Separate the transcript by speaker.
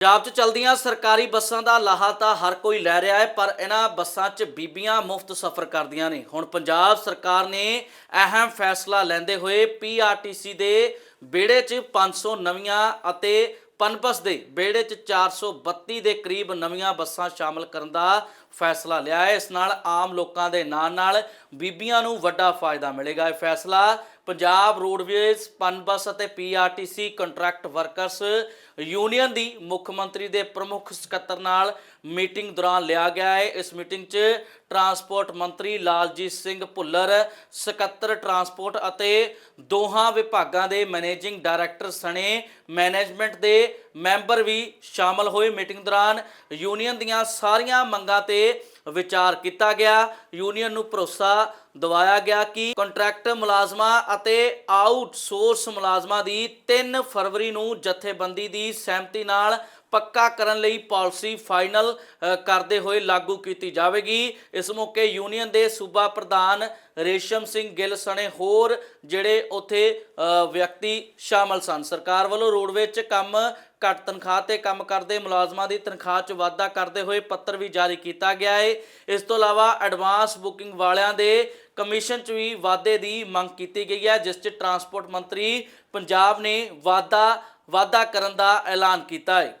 Speaker 1: ਪੰਜਾਬ 'ਚ ਚਲਦੀਆਂ ਸਰਕਾਰੀ ਬੱਸਾਂ ਦਾ ਲਾਹਾ ਤਾਂ ਹਰ ਕੋਈ ਲੈ ਰਿਹਾ ਹੈ, ਪਰ ਇਹਨਾਂ ਬੱਸਾਂ 'ਚ ਬੀਬੀਆਂ ਮੁਫਤ ਸਫ਼ਰ ਕਰਦੀਆਂ ਨੇ। ਹੁਣ ਪੰਜਾਬ ਸਰਕਾਰ ਨੇ ਅਹਿਮ ਫੈਸਲਾ ਲੈਂਦੇ ਹੋਏ ਪੀਆਰਟੀਸੀ ਦੇ ਬੇੜੇ 'ਚ 500 ਨਵੀਆਂ ਅਤੇ ਪਨਬਸ ਦੇ ਬੇੜੇ 'ਚ 432 ਦੇ ਕਰੀਬ ਨਵੀਆਂ ਬੱਸਾਂ ਸ਼ਾਮਲ ਕਰਨ ਦਾ ਫੈਸਲਾ ਲਿਆ ਹੈ। ਇਸ ਨਾਲ ਆਮ ਲੋਕਾਂ ਦੇ ਨਾਲ ਨਾਲ ਬੀਬੀਆਂ ਨੂੰ ਵੱਡਾ ਫਾਇਦਾ ਮਿਲੇਗਾ। ਇਹ ਫੈਸਲਾ ਪੰਜਾਬ ਰੋਡਵੇਜ਼, ਪਨਬਸ ਅਤੇ ਪੀਆਰਟੀਸੀ ਕੰਟਰੈਕਟ ਵਰਕਰਸ ਯੂਨੀਅਨ ਦੀ ਮੁੱਖ ਮੰਤਰੀ ਦੇ ਪ੍ਰਮੁੱਖ ਸਕੱਤਰ ਨਾਲ ਮੀਟਿੰਗ ਦੌਰਾਨ ਲਿਆ ਗਿਆ ਹੈ। ਇਸ ਮੀਟਿੰਗ 'ਚ ਟਰਾਂਸਪੋਰਟ ਮੰਤਰੀ ਲਾਲਜੀਤ ਸਿੰਘ ਭੁੱਲਰ, ਸਕੱਤਰ ਟਰਾਂਸਪੋਰਟ ਅਤੇ ਦੋਹਾਂ ਵਿਭਾਗਾਂ ਦੇ ਮੈਨੇਜਿੰਗ ਡਾਇਰੈਕਟਰ ਸਣੇ ਮੈਨੇਜਮੈਂਟ ਦੇ ਮੈਂਬਰ ਵੀ ਸ਼ਾਮਲ ਹੋਏ। ਮੀਟਿੰਗ ਦੌਰਾਨ ਯੂਨੀਅਨ ਦੀਆਂ ਸਾਰੀਆਂ ਮੰਗਾਂ ਤੇ ਵਿਚਾਰ ਕੀਤਾ ਗਿਆ। ਯੂਨੀਅਨ ਨੂੰ ਭਰੋਸਾ ਦਿਵਾਇਆ ਗਿਆ ਕਿ ਕੰਟਰੈਕਟ ਮੁਲਾਜ਼ਮਾਂ ਅਤੇ ਆਊਟਸੋਰਸ ਮੁਲਾਜ਼ਮਾਂ ਦੀ 3 ਫਰਵਰੀ ਨੂੰ ਜਥੇਬੰਦੀ ਦੀ ਸਹਿਮਤੀ ਨਾਲ ਪੱਕਾ ਕਰਨ ਲਈ ਪਾਲਿਸੀ ਫਾਈਨਲ ਕਰਦੇ ਹੋਏ ਲਾਗੂ ਕੀਤੀ ਜਾਵੇਗੀ। ਇਸ ਮੌਕੇ ਯੂਨੀਅਨ ਦੇ ਸੂਬਾ ਪ੍ਰਧਾਨ ਰੇਸ਼ਮ ਸਿੰਘ ਗਿੱਲ ਸਣੇ ਹੋਰ ਜਿਹੜੇ ਉੱਥੇ ਵਿਅਕਤੀ ਸ਼ਾਮਲ ਸਨ। ਸਰਕਾਰ ਵੱਲੋਂ ਰੋਡਵੇਜ਼ 'ਚ ਕੰਮ ਘੱਟ ਤਨਖਾਹ ਤੇ ਕੰਮ ਕਰਦੇ ਮੁਲਾਜ਼ਮਾਂ ਦੀ ਤਨਖਾਹ 'ਚ ਵਾਧਾ ਕਰਦੇ ਹੋਏ ਪੱਤਰ ਵੀ ਜਾਰੀ ਕੀਤਾ ਗਿਆ ਹੈ ਇਸ ਤੋਂ ਇਲਾਵਾ ਐਡਵਾਂਸ ਬੁਕਿੰਗ ਵਾਲਿਆਂ ਦੇ ਕਮਿਸ਼ਨ 'ਚ ਵੀ ਵਾਧੇ ਦੀ ਮੰਗ ਕੀਤੀ ਗਈ ਹੈ, ਜਿਸ 'ਚ ਟਰਾਂਸਪੋਰਟ ਮੰਤਰੀ ਪੰਜਾਬ ਨੇ ਵਾਧਾ ਵਾਧਾ ਕਰਨ ਦਾ ਐਲਾਨ ਕੀਤਾ ਹੈ